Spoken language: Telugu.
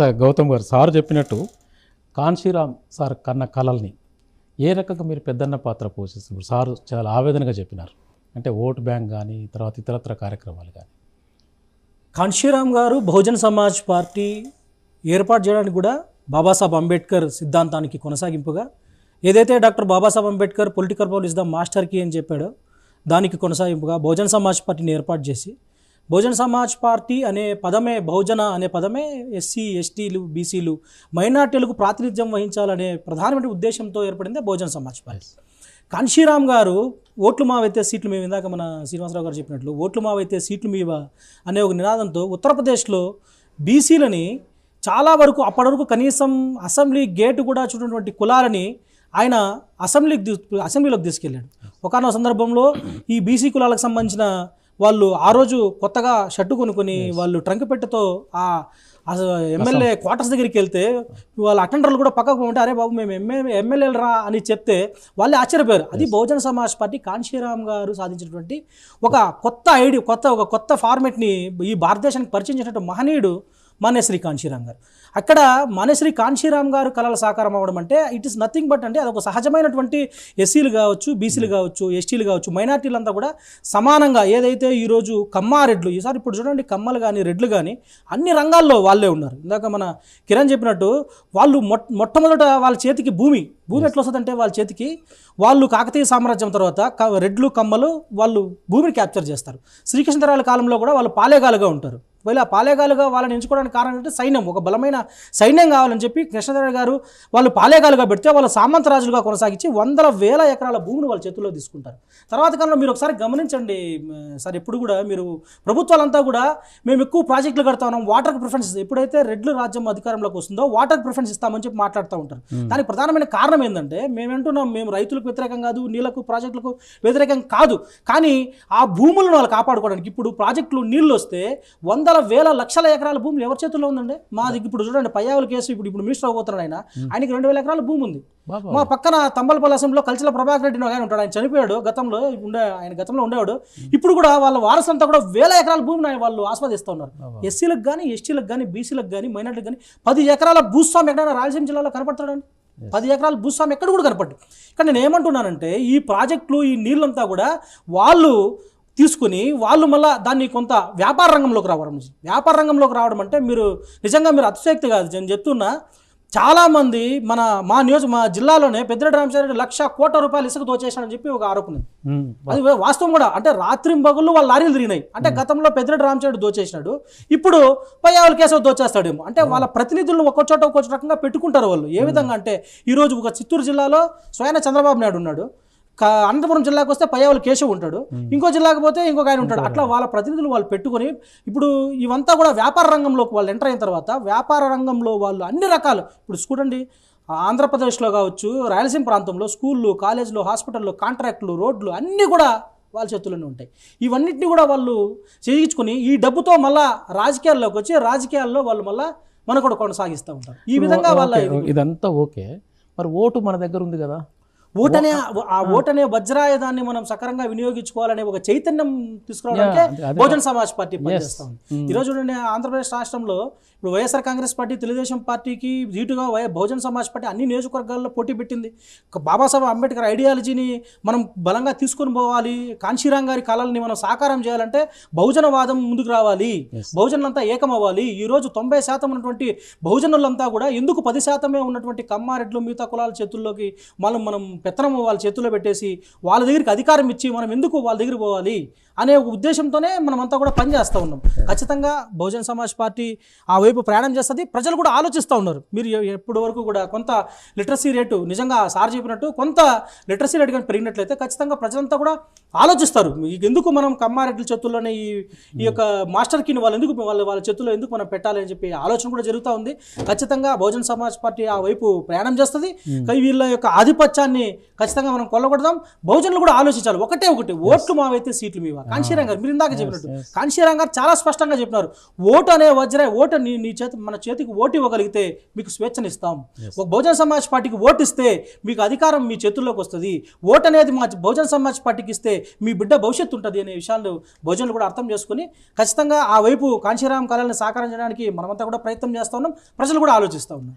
సార్ గౌతమ్ గారు సార్ చెప్పినట్టు కాన్షీరామ్ సార్ కన్న కళల్ని ఏ రకంగా మీరు పెద్దన్న పాత్ర పోషిస్తున్నారు? సార్ చాలా ఆవేదనగా చెప్పినారు. అంటే ఓటు బ్యాంక్ కానీ తర్వాత ఇతరత్ర కార్యక్రమాలు కానీ కాన్షీరామ్ గారు బహుజన్ సమాజ్ పార్టీ ఏర్పాటు చేయడానికి కూడా బాబాసాహెబ్ అంబేద్కర్ సిద్ధాంతానికి కొనసాగింపుగా ఏదైతే doctor Babasaheb Ambedkar political power is the మాస్టర్కి అని చెప్పాడో దానికి కొనసాగింపుగా బహుజన్ సమాజ్ పార్టీని ఏర్పాటు చేసి భోజన సమాజ్ పార్టీ అనే పదమే బహుజన అనే పదమే ఎస్సీ ఎస్టీలు బీసీలు మైనార్టీలకు ప్రాతినిధ్యం వహించాలనే ప్రధానమైన ఉద్దేశంతో ఏర్పడిందే భోజన సమాజ్ పార్టీ. కాన్షీరామ్ గారు ఓట్లు మావైతే సీట్లు మేము ఇందాక మన శ్రీనివాసరావు గారు చెప్పినట్లు ఓట్లు మావైతే సీట్లు మీవా అనే ఒక నినాదంతో ఉత్తరప్రదేశ్లో బీసీలని చాలా వరకు అప్పటి వరకు కనీసం అసెంబ్లీ గేటు కూడా చూడటువంటి కులాలని ఆయన అసెంబ్లీకి అసెంబ్లీలోకి తీసుకెళ్ళాడు. ఒకనొక సందర్భంలో ఈ బీసీ కులాలకు సంబంధించిన వాళ్ళు ఆ రోజు కొత్తగా షర్టు కొనుక్కొని వాళ్ళు ట్రంక్ పెట్టెతో ఆ ఎమ్మెల్యే క్వార్టర్స్ దగ్గరికి వెళ్తే వాళ్ళ అటెండర్లు కూడా పక్కకు ఉంటే అరే బాబు మేము ఎమ్మెల్యే ఎమ్మెల్యేలు రా అని చెప్తే వాళ్ళే ఆశ్చర్యపోయారు. అది బహుజన సమాజ్ పార్టీ కాన్షీరామ్ గారు సాధించినటువంటి ఒక కొత్త ఐడి కొత్త ఒక కొత్త ఫార్మేట్ని ఈ భారతదేశానికి పరిచయం చేసినటువంటి మహనీయుడు మానేశ్రీ కాంశీరామ్ గారు. అక్కడ మానేశ్రీ కాంశీరామ్ గారు కళల సాకారం అవ్వడం అంటే ఇట్ ఇస్ నథింగ్ బట్ అంటే అదొక సహజమైనటువంటి ఎస్సీలు కావచ్చు బీసీలు కావచ్చు ఎస్టీలు కావచ్చు మైనార్టీలంతా కూడా సమానంగా ఏదైతే ఈరోజు కమ్మారెడ్లు ఈసారి ఇప్పుడు చూడండి కమ్మలు కానీ రెడ్లు కానీ అన్ని రంగాల్లో వాళ్ళే ఉన్నారు. ఇందాక మన కిరణ్ చెప్పినట్టు వాళ్ళు మొట్ మొట్టమొదట వాళ్ళ చేతికి భూమి భూమి ఎట్లా వస్తుందంటే వాళ్ళ చేతికి వాళ్ళు కాకతీయ సామ్రాజ్యం తర్వాత రెడ్లు కమ్మలు వాళ్ళు భూమిని క్యాప్చర్ చేస్తారు. శ్రీకృష్ణదేవరాయల కాలంలో కూడా వాళ్ళు పాలేగాలుగా ఉంటారు. వీళ్ళు ఆ పాలేగాలుగా వాళ్ళని ఎంచుకోవడానికి కారణం ఏంటంటే సైన్యం. ఒక బలమైన సైన్యం కావాలని చెప్పి కృష్ణదేవరాయ గారు వాళ్ళు పాలేగాలుగా పెడితే వాళ్ళు సామంతరాజులుగా కొనసాగించి వందల వేల ఎకరాల భూమిని వాళ్ళ చేతుల్లో తీసుకుంటారు. తర్వాత కాలంలో మీరు ఒకసారి గమనించండి సార్ ఎప్పుడు కూడా మీరు ప్రభుత్వాలంతా కూడా మేము ఎక్కువ ప్రాజెక్టులు కడతా ఉన్నాం వాటర్కి ప్రిఫరెన్స్. ఎప్పుడైతే రెడ్లు రాజ్యం అధికారంలోకి వస్తుందో వాటర్కి ప్రిఫరెన్స్ ఇస్తామని చెప్పి మాట్లాడుతూ ఉంటారు. దానికి ప్రధానమైన కారణం ఏంటంటే మేము అంటున్నాం మేము రైతులకు వ్యతిరేకం కాదు నీళ్ళకు ప్రాజెక్టులకు వ్యతిరేకం కాదు. కానీ ఆ భూములను వాళ్ళు కాపాడుకోవడానికి ఇప్పుడు ప్రాజెక్టులు నీళ్ళు వస్తే వందల వేల లక్షల ఎకరాల భూములు ఎవరి చేతుల్లో ఉందండి? మాది ఇప్పుడు చూడండి పయ్యావుల కేసు ఇప్పుడు ఇప్పుడు మినిస్టర్ అవబోతున్నాడు ఆయన. ఆయనకి రెండు వేల ఎకరాల భూమి ఉంది. మా పక్కన తంబలపల్లి అసెంబ్లీలో కల్చల ప్రభాకర్ రెడ్డి ఆయన ఉంటాడు. ఆయన చనిపోయాడు గతంలో ఉండే ఆయన గతంలో ఉండేవాడు. ఇప్పుడు కూడా వాళ్ళ వారసులంతా కూడా వేల ఎకరాల భూమిని ఆయన వాళ్ళు ఆస్వాదిస్తూ ఉన్నారు. ఎస్సీలకు కానీ ఎస్టీలకు కానీ బీసీలకు కానీ మైనార్టీలకు కానీ పది ఎకరాల భూస్వామి ఎక్కడైనా రాయలసీమ జిల్లాలో కనపడతాడండి? పది ఎకరాల భూస్వామి ఎక్కడ కూడా కనపడ్డు. ఇక్కడ నేను ఏమంటున్నానంటే ఈ ప్రాజెక్టులు ఈ నీళ్ళంతా కూడా వాళ్ళు తీసుకుని వాళ్ళు మళ్ళా దాన్ని కొంత వ్యాపార రంగంలోకి రావడం వ్యాపార రంగంలోకి రావడం అంటే మీరు నిజంగా మీరు అతిశక్తి కాదు. నేను చెప్తున్నా చాలామంది మన మా నియోజక మా జిల్లాలోనే పెద్దిరెడ్డి రామచంద్ర లక్ష కోట్ల రూపాయలు ఇసుక దోచేశాడని చెప్పి ఒక ఆరోపణ అది వాస్తవం కూడా. అంటే రాత్రి పగుళ్ళు వాళ్ళ లారీలు తిరిగినాయి. అంటే గతంలో పెద్దిరెడ్డి రామచంద్ర దోచేసినాడు ఇప్పుడు పయ్యావుల కేశవ్ దోచేస్తాడేమో అంటే వాళ్ళ ప్రతినిధులను ఒక్కో చోట ఒక్కో రకంగా పెట్టుకుంటారు వాళ్ళు. ఏ విధంగా అంటే ఈరోజు ఒక చిత్తూరు జిల్లాలో స్వయాన చంద్రబాబు నాయుడు ఉన్నాడు. అనంతపురం జిల్లాకు వస్తే పయ్యావుల కేశవ్ ఉంటాడు. ఇంకో జిల్లాకు పోతే ఇంకొక ఆయన ఉంటాడు. అట్లా వాళ్ళ ప్రతినిధులు వాళ్ళు పెట్టుకొని ఇప్పుడు ఇవంతా కూడా వ్యాపార రంగంలోకి వాళ్ళు ఎంటర్ అయిన తర్వాత వ్యాపార రంగంలో వాళ్ళు అన్ని రకాలు ఇప్పుడు చూడండి ఆంధ్రప్రదేశ్లో కావచ్చు రాయలసీమ ప్రాంతంలో స్కూళ్ళు కాలేజీలు హాస్పిటల్లో కాంట్రాక్టులు రోడ్లు అన్నీ కూడా వాళ్ళ చేతుల్లోనే ఉంటాయి. ఇవన్నిటిని కూడా వాళ్ళు చేయించుకొని ఈ డబ్బుతో మళ్ళా రాజకీయాల్లోకి వచ్చి రాజకీయాల్లో వాళ్ళు మళ్ళా కూడా కొనసాగిస్తూ ఉంటారు. ఈ విధంగా వాళ్ళ ఇదంతా ఓకే. మరి ఓటు మన దగ్గర ఉంది కదా. ఓటనే ఆ ఓటనే వజ్రాయుధాన్ని మనం సకరంగా వినియోగించుకోవాలనే ఒక చైతన్యం తీసుకురావడానికే బహుజన సమాజ్ పార్టీ పనిచేస్తా ఉంది. Mm. ఈరోజు చూడండి ఆంధ్రప్రదేశ్ రాష్ట్రంలో ఇప్పుడు వైఎస్ఆర్ కాంగ్రెస్ పార్టీ తెలుగుదేశం పార్టీకి ధీటుగా వై బహుజన సమాజ్ పార్టీ అన్ని నియోజకవర్గాల్లో పోటీ పెట్టింది. బాబాసాహెబ్ అంబేద్కర్ ఐడియాలజీని మనం బలంగా తీసుకొని పోవాలి కాంశీరాం గారి కళల్ని మనం సాకారం చేయాలంటే బహుజనవాదం ముందుకు రావాలి. బహుజనులంతా ఏకం అవ్వాలి ఈ రోజు తొంభై శాతం ఉన్నటువంటి బహుజనులంతా కూడా ఎందుకు పది శాతమే ఉన్నటువంటి కమ్మారెడ్లు మిగతా కులాల చేతుల్లోకి మనం మనం పెత్తనం వాళ్ళ చేతుల్లో పెట్టేసి వాళ్ళ దగ్గరికి అధికారం ఇచ్చి మనం ఎందుకు వాళ్ళ దగ్గరికి పోవాలి అనే ఒక ఉద్దేశంతోనే మనమంతా కూడా పనిచేస్తూ ఉన్నాం. ఖచ్చితంగా బహుజన సమాజ్ పార్టీ ఆ వైపు ప్రయాణం చేస్తుంది. ప్రజలు కూడా ఆలోచిస్తూ ఉన్నారు. మీరు ఎప్పటి వరకు కూడా కొంత లిటరసీ రేటు నిజంగా సార్ చెప్పినట్టు కొంత లిటరసీ రేటు కానీ పెరిగినట్లయితే ఖచ్చితంగా ప్రజలంతా కూడా ఆలోచిస్తారు. ఎందుకు మనం కమ్మారెడ్డి చేతుల్లోనే ఈ ఈ యొక్క మాస్టర్ కిని వాళ్ళు ఎందుకు వాళ్ళ వాళ్ళ చేతుల్లో ఎందుకు మనం పెట్టాలి అని చెప్పి ఆలోచన కూడా జరుగుతూ ఉంది. ఖచ్చితంగా బహుజన సమాజ్ పార్టీ ఆ వైపు ప్రయాణం చేస్తుంది. వీళ్ళ యొక్క ఆధిపత్యాన్ని ఖచ్చితంగా మనం కొల్లగొడదాం. బహుజనులు కూడా ఆలోచించాలి. ఒకటే ఒకటి. ఓట్లు మావైతే సీట్లు మీవా? కాంశీరామ్ గారు మీరు ఇందాక చెప్పినట్టు. కాంశీరామ్ గారు చాలా స్పష్టంగా చెప్పినారు. ఓటు అనే వజ్ర ఓటు నీ నీ చేతి మన చేతికి ఓటు ఇవ్వగలిగితే మీకు స్వేచ్ఛనిస్తాం. ఒక బహుజన సమాజ్ పార్టీకి ఓటు ఇస్తే మీకు అధికారం మీ చేతుల్లోకి వస్తుంది. ఓటు అనేది మా బహుజన సమాజ్ పార్టీకి ఇస్తే మీ బిడ్డ భవిష్యత్తు ఉంటుంది అనే విషయాలు బహుజనులు కూడా అర్థం చేసుకుని ఖచ్చితంగా ఆ వైపు కాంశీరామ్ కళలను సాకారం చేయడానికి మనమంతా కూడా ప్రయత్నం చేస్తా ఉన్నాం. ప్రజలు కూడా ఆలోచిస్తూ ఉన్నాం